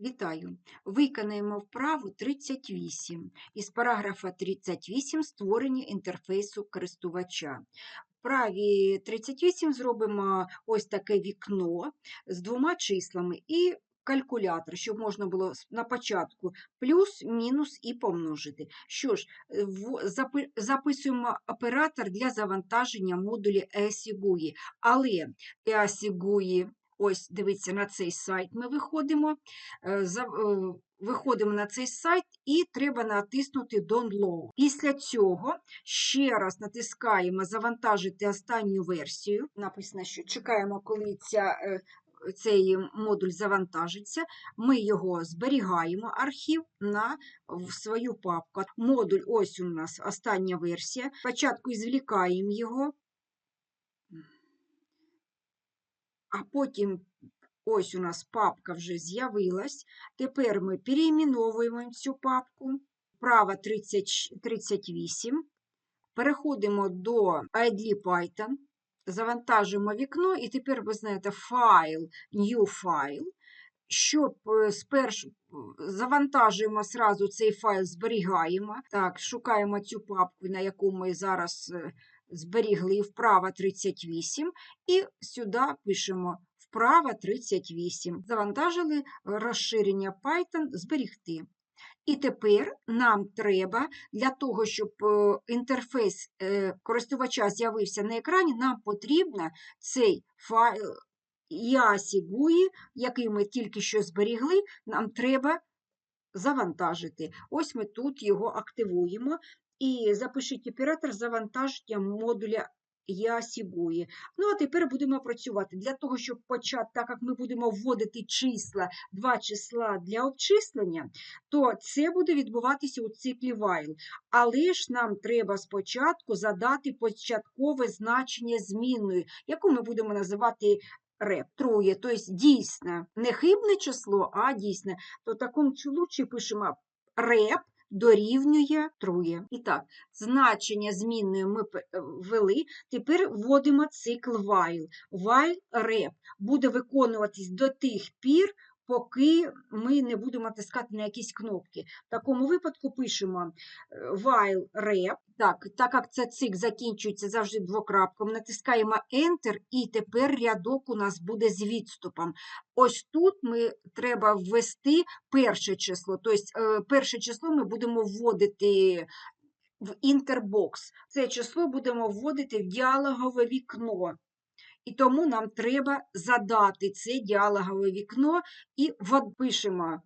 Вітаю! Виконаємо вправу 38. Із параграфа 38 створення інтерфейсу користувача. Вправі 38 зробимо ось таке вікно з двома числами і калькулятор, щоб можна було на початку плюс, мінус і помножити. Що ж, е, записуємо оператор для завантаження модулі EASY-GUI. Але EASY-GUI, ось дивіться, на цей сайт ми виходимо. Е, е, Виходимо на цей сайт і треба натиснути Download. Після цього ще раз натискаємо Завантажити останню версію. Написано, що чекаємо, коли ця, е, цей модуль завантажиться. Ми його зберігаємо, архів, на в свою папку. Модуль, ось у нас остання версія. Спочатку звлікаємо його, а потім ось у нас папка вже з'явилась. Тепер ми переіменовуємо цю папку. Права 30, 38. Переходимо до ID Python, завантажуємо вікно, і тепер ви знаєте файл, new файл. Щоб е, спершу завантажуємо сразу цей файл, зберігаємо. Так, шукаємо цю папку, на яку ми зараз е, зберігли вправо 38, і сюди пишемо вправо 38. Завантажили розширення Python, зберігти. І тепер нам треба для того, щоб інтерфейс е, користувача з'явився на екрані, нам потрібно цей файл IASI GUI, який ми тільки що зберігли, нам треба завантажити. Ось ми тут його активуємо. І запишіть оператор завантаження модуля IASI Ну, а тепер будемо працювати. Для того, щоб почати, так як ми будемо вводити числа, два числа для обчислення, то це буде відбуватися у циклі while. Але ж нам треба спочатку задати початкове значення змінної, яку ми будемо називати реп, трує, тобто дійсне, не хибне число, а дійсне. То в такому случаї пишемо реп дорівнює трує. І так, значення змінної ми е, ввели, тепер вводимо цикл while. While rep буде виконуватись до тих пір, поки ми не будемо натискати на якісь кнопки. В такому випадку пишемо е, while rep. Так, так як це цик закінчується завжди двокрапком, натискаємо Enter, і тепер рядок у нас буде з відступом. Ось тут ми треба ввести перше число. Тобто е, перше число ми будемо вводити в інтербокс. Це число будемо вводити в діалогове вікно. І тому нам треба задати це діалогове вікно і пишемо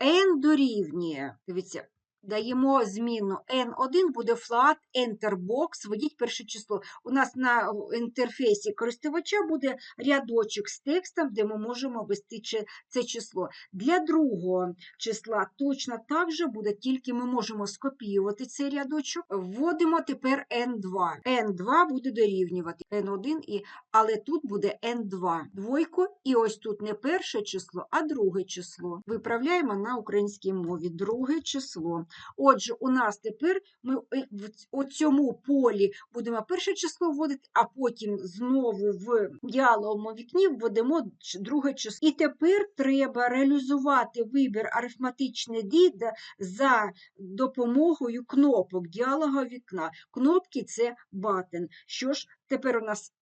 n дорівнює. Дивіться, даємо зміну n1 буде flat enter box, введіть перше число. У нас на інтерфейсі користувача буде рядочок з текстом, де ми можемо ввести це число. Для другого числа точно так же буде, тільки ми можемо скопіювати цей рядочок. Вводимо тепер n2. n2 буде дорівнювати n1, і, але тут буде n2. Двойку, і ось тут не перше число, а друге число. Виправляємо на українській мові друге число. Отже, у нас тепер ми е, в цьому полі будемо перше число вводити, а потім знову в діалоговому вікні вводимо друге число. І тепер треба реалізувати вибір арифметичної дії да- за допомогою кнопок діалогового вікна. Кнопки це button. Що ж, тепер у нас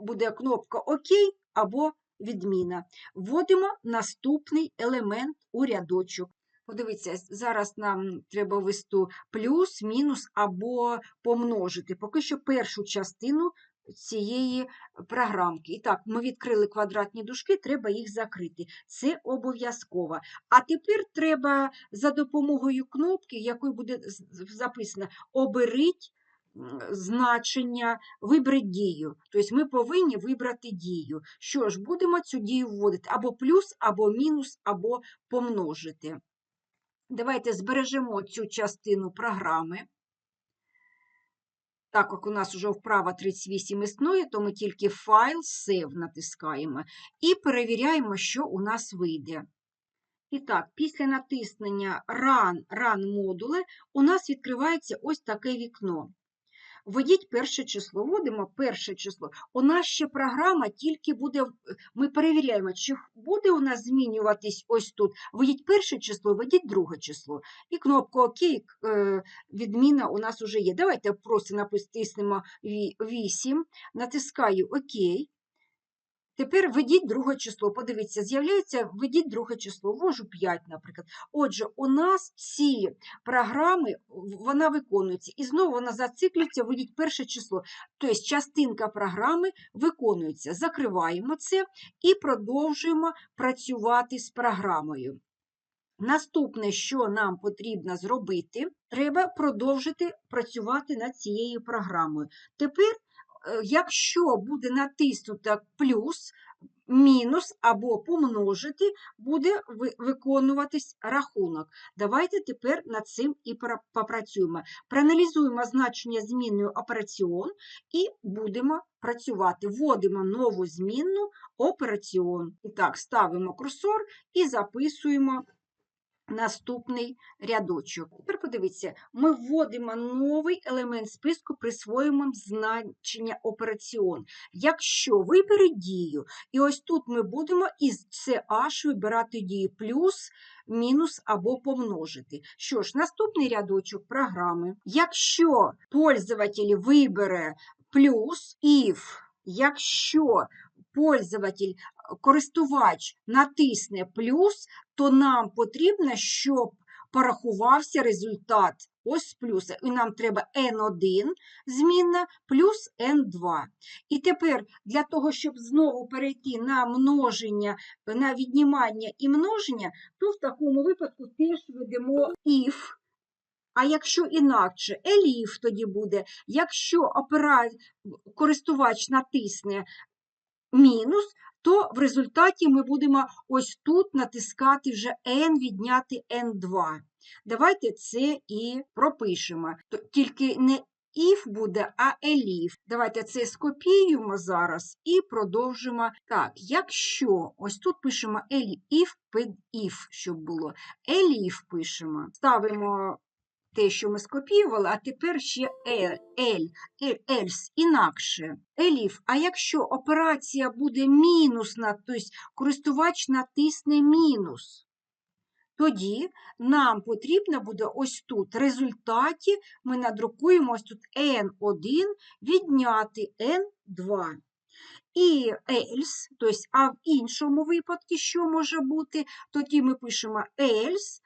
буде кнопка ОК або відміна. Вводимо наступний елемент у рядочок. Подивіться, зараз нам треба ввести плюс, мінус або помножити. Поки що першу частину цієї програмки. І так, ми відкрили квадратні дужки, треба їх закрити. Це обов'язково. А тепер треба за допомогою кнопки, якою буде записано «Оберіть значення, виберіть дію. Тобто ми повинні вибрати дію. Що ж, будемо цю дію вводити або плюс, або мінус, або помножити. Давайте збережемо цю частину програми. Так як у нас вже вправа 38 існує, то ми тільки файл Save натискаємо і перевіряємо, що у нас вийде. І так, після натиснення Run, Run модули у нас відкривається ось таке вікно. Введіть перше число, вводимо перше число. У нас ще програма тільки буде, ми перевіряємо, чи буде у нас змінюватись ось тут. Введіть перше число, введіть друге число. І кнопку ОК, е, відміна у нас вже є. Давайте просто натиснемо 8, натискаю ОК. Тепер введіть друге число. Подивіться, з'являється, введіть друге число, ввожу 5, наприклад. Отже, у нас ці програми, вона виконується. І знову вона зациклюється, введіть перше число. Тобто частинка програми виконується. Закриваємо це і продовжуємо працювати з програмою. Наступне, що нам потрібно зробити, треба продовжити працювати над цією програмою. Тепер, якщо буде натиснуто плюс, мінус або помножити, буде виконуватись рахунок. Давайте тепер над цим і попрацюємо. Проаналізуємо значення змінною операціон і будемо працювати. Вводимо нову змінну операціон. І так, ставимо курсор і записуємо наступний рядочок. Тепер подивіться, ми вводимо новий елемент списку, присвоюємо значення операціон. Якщо виберіть дію, і ось тут ми будемо із CH вибирати дію плюс, мінус або помножити. Що ж, наступний рядочок програми. Якщо пользователь вибере плюс, if, якщо пользователь, користувач натисне плюс, то нам потрібно, щоб порахувався результат ось з плюса. І нам треба n1 змінна плюс n2. І тепер для того, щоб знову перейти на множення, на віднімання і множення, то в такому випадку теж ведемо if. А якщо інакше, еліф тоді буде. Якщо опера... користувач натисне мінус, то в результаті ми будемо ось тут натискати вже n відняти n2. Давайте це і пропишемо. Тільки не if буде, а elif. Давайте це скопіюємо зараз і продовжимо. Так, якщо ось тут пишемо elif, if, щоб було. Elif пишемо. Ставимо те, що ми скопіювали, а тепер ще L, L, else, інакше. Еліф, а якщо операція буде мінусна, тобто користувач натисне мінус, тоді нам потрібно буде ось тут, в результаті ми надрукуємо ось тут N1 відняти N2. І else, тобто, а в іншому випадку, що може бути, тоді ми пишемо else,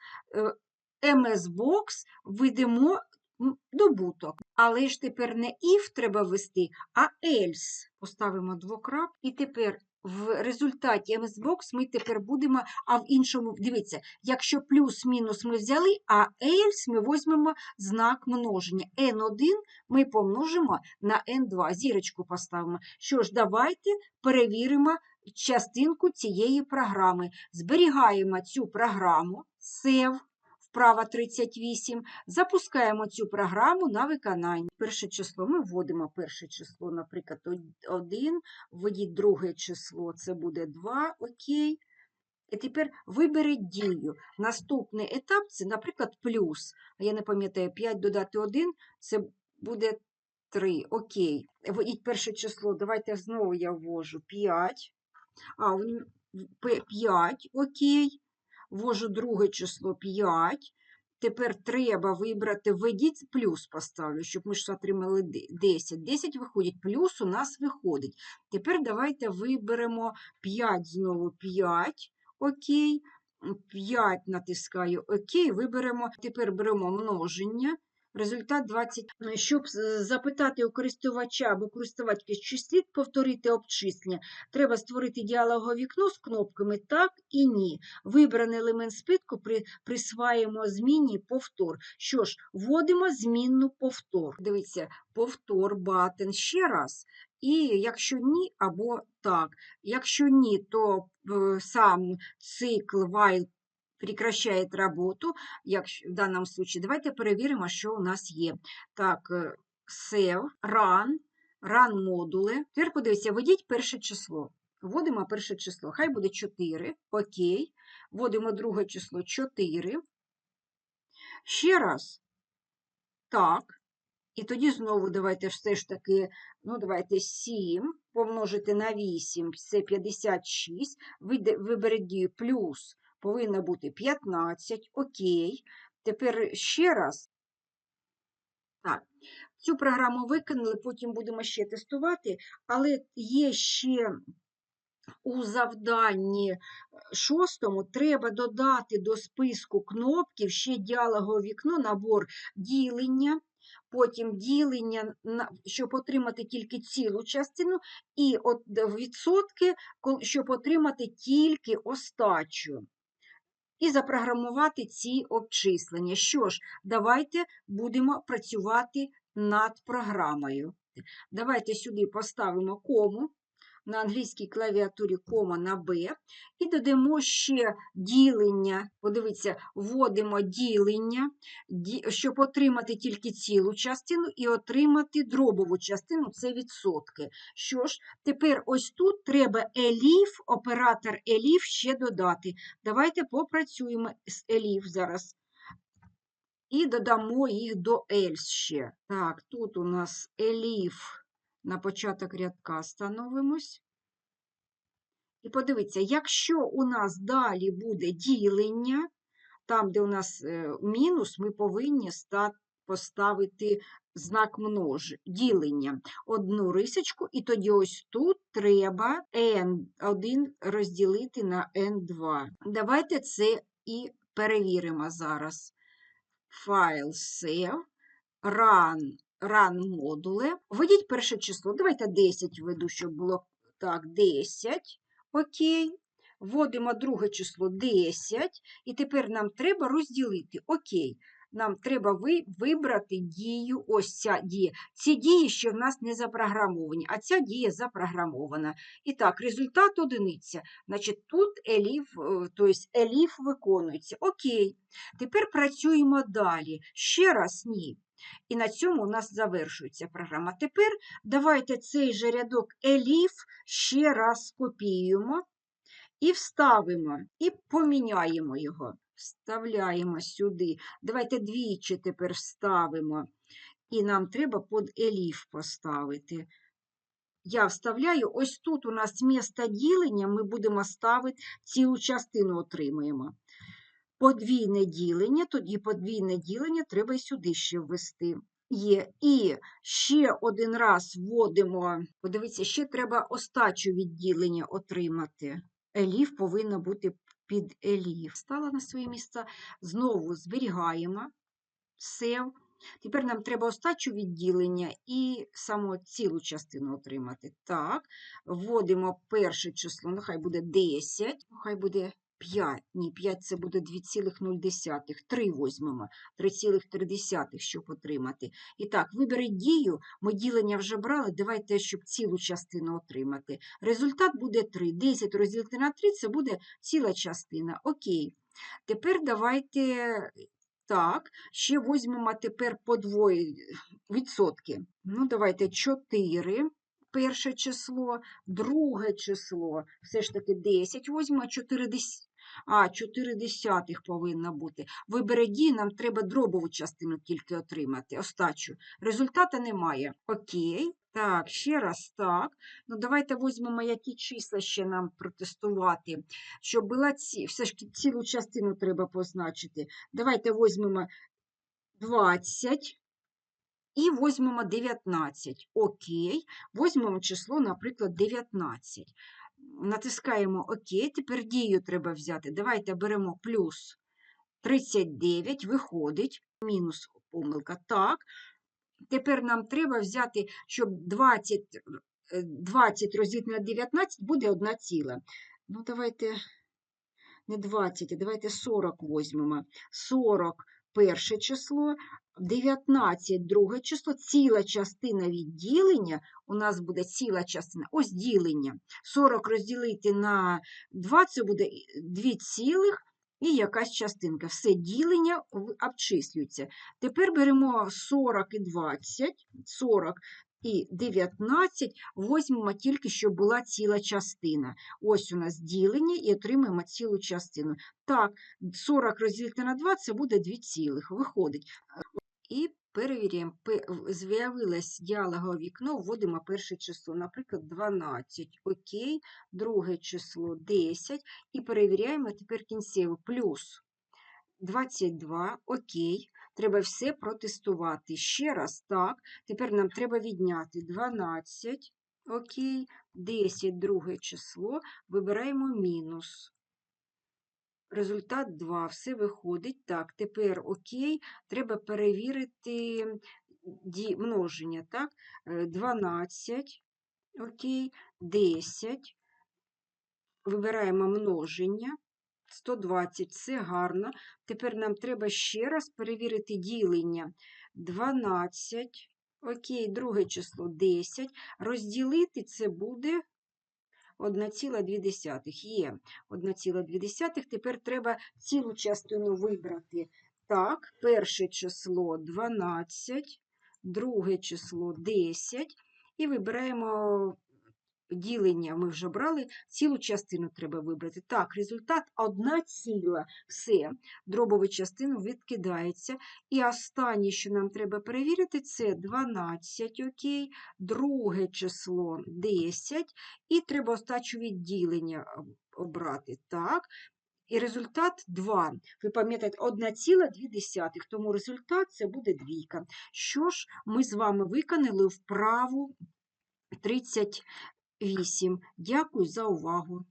е, MS-Box введемо добуток. Але ж тепер не if треба ввести, а else. Поставимо двокрап. І тепер в результаті MS-Box ми тепер будемо, а в іншому, дивіться, якщо плюс-мінус ми взяли, а else ми візьмемо знак множення. N1 ми помножимо на N2. Зірочку поставимо. Що ж, давайте перевіримо частинку цієї програми. Зберігаємо цю програму, save, вправа 38, запускаємо цю програму на виконання. Перше число ми вводимо перше число, наприклад, 1, введіть друге число, це буде 2, окей. І тепер виберіть дію. Наступний етап це, наприклад, плюс. Я не пам'ятаю, 5 додати 1 це буде 3. Окей. Введіть перше число. Давайте знову я ввожу 5. А, в- в- 5, окей. Ввожу друге число 5. Тепер треба вибрати, введіть плюс поставлю, щоб ми ж отримали 10. 10 виходить, плюс у нас виходить. Тепер давайте виберемо 5, знову 5, окей. 5 натискаю ОК, виберемо, тепер беремо множення. Результат 20. Ну, Щоб запитати у користувача або користувачки, чи слід повторити обчислення, треба створити діалогове вікно з кнопками так і ні. Вибраний елемент спитку при, присваємо зміні повтор. Що ж, вводимо змінну повтор. Дивіться, повтор, батен ще раз. І якщо ні, або так. Якщо ні, то е, сам цикл while прекращає роботу. Якщо, в даному случае, давайте перевіримо, що у нас є. Так, save, run, run модули. Тепер подивіться, введіть перше число. Вводимо перше число. Хай буде 4. Окей. Вводимо друге число 4. Ще раз. Так. І тоді знову давайте все ж таки, ну давайте 7 помножити на 8, це 56. Вийде- Виберіть дію плюс, повинно бути 15. Окей. Тепер ще раз. Так, цю програму виконали, потім будемо ще тестувати, але є ще у завданні е, шостому треба додати до списку кнопків ще діалогове вікно, набор ділення, потім ділення, щоб отримати тільки цілу частину, і от відсотки, щоб отримати тільки остачу. І запрограмувати ці обчислення. Що ж, давайте будемо працювати над програмою. Давайте сюди поставимо кому на англійській клавіатурі кома на Б і додамо ще ділення. Подивіться, вводимо ділення, щоб отримати тільки цілу частину і отримати дробову частину це відсотки. Що ж, тепер ось тут треба еліф, оператор еліф ще додати. Давайте попрацюємо з еліф зараз. І додамо їх до else ще. Так, тут у нас еліф на початок рядка становимось. І подивіться, якщо у нас далі буде ділення, там, де у нас е, мінус, ми повинні поставити знак множ... ділення, одну рисочку, і тоді ось тут треба n1 розділити на n2. Давайте це і перевіримо зараз. Файл save, run, run модуле. Введіть перше число. Давайте 10 введу, щоб було так, 10. Окей. Вводимо друге число 10. І тепер нам треба розділити. Окей. Нам треба ви- вибрати дію. Ось ця дія. Ці дії ще в нас не запрограмовані, а ця дія запрограмована. І так, результат одиниця. Значить, тут еліф, е, тобто еліф виконується. Окей. Тепер працюємо далі. Ще раз ні. І на цьому у нас завершується програма. Тепер давайте цей же рядок еліф ще раз скопіюємо і вставимо, і поміняємо його. Вставляємо сюди. Давайте двічі тепер вставимо. І нам треба під еліф поставити. Я вставляю, ось тут у нас місто ділення, ми будемо ставити цілу частину отримуємо. Подвійне ділення, тоді подвійне ділення треба і сюди ще ввести. Є. І ще один раз вводимо, подивіться, ще треба остачу відділення отримати. Еліф повинна бути під еліф. Стала на своє місце. Знову зберігаємо. Save. Тепер нам треба остачу відділення і саму цілу частину отримати. Так, вводимо перше число, нехай буде 10, нехай буде 5. Ні, 5 це буде 2,0. 3 візьмемо, 3,3, щоб отримати. І так, виберіть дію, ми ділення вже брали, давайте, щоб цілу частину отримати. Результат буде 3. 10 розділити на 3 це буде ціла частина. Окей. Тепер давайте так, ще візьмемо тепер подвоє відсотки. Ну, давайте 4 перше число, друге число, все ж таки 10 візьмемо, 4 дес... А, 4 десятих повинно бути. Вибере дії, нам треба дробову частину тільки отримати, остачу. Результата немає. Окей. Так, ще раз так. Ну, давайте візьмемо, які числа ще нам протестувати. Щоб була ці... все ж цілу частину треба позначити. Давайте візьмемо 20 і візьмемо 19. Окей. Візьмемо число, наприклад, 19. Натискаємо ОК. Тепер дію треба взяти. Давайте беремо плюс 39, виходить, мінус помилка. Так. Тепер нам треба взяти, щоб 20, е, 20 розділити на 19 буде одна ціла. Ну, давайте не 20, а давайте 40 візьмемо. 40 перше число, 19 друге число, ціла частина відділення, у нас буде ціла частина, ось ділення. 40 розділити на 2, це буде 2 цілих і якась частинка. Все ділення обчислюється. Тепер беремо 40 і 20, 40 і 19, візьмемо тільки, щоб була ціла частина. Ось у нас ділення і отримаємо цілу частину. Так, 40 розділити на 2 це буде 2 цілих. Виходить. І перевіряємо. З'явилось діалогове вікно, вводимо перше число, наприклад, 12. Окей, друге число 10. І перевіряємо тепер кінцеве. Плюс 22. Окей. Треба все протестувати. Ще раз так. Тепер нам треба відняти 12. Окей. 10, друге число. Вибираємо мінус. Результат 2. Все виходить. Так, тепер окей. Треба перевірити множення. Так? Е, 12. Окей. 10. Вибираємо множення. 120. Все гарно. Тепер нам треба ще раз перевірити ділення. 12. Окей, друге число 10. Розділити це буде 1,2. Є 1,2. Тепер треба цілу частину вибрати. Так, перше число 12, друге число 10. І вибираємо ділення. Ми вже брали, цілу частину треба вибрати. Так, результат 1 ціла. Все, дробова частина відкидається. І останнє, що нам треба перевірити, це 12, окей, друге число 10, і треба остачу відділення обрати. Так. І результат 2. Ви пам'ятаєте, 1,2, тому результат це буде двійка. Що ж, ми з вами виконали вправу 38. Дякую за увагу.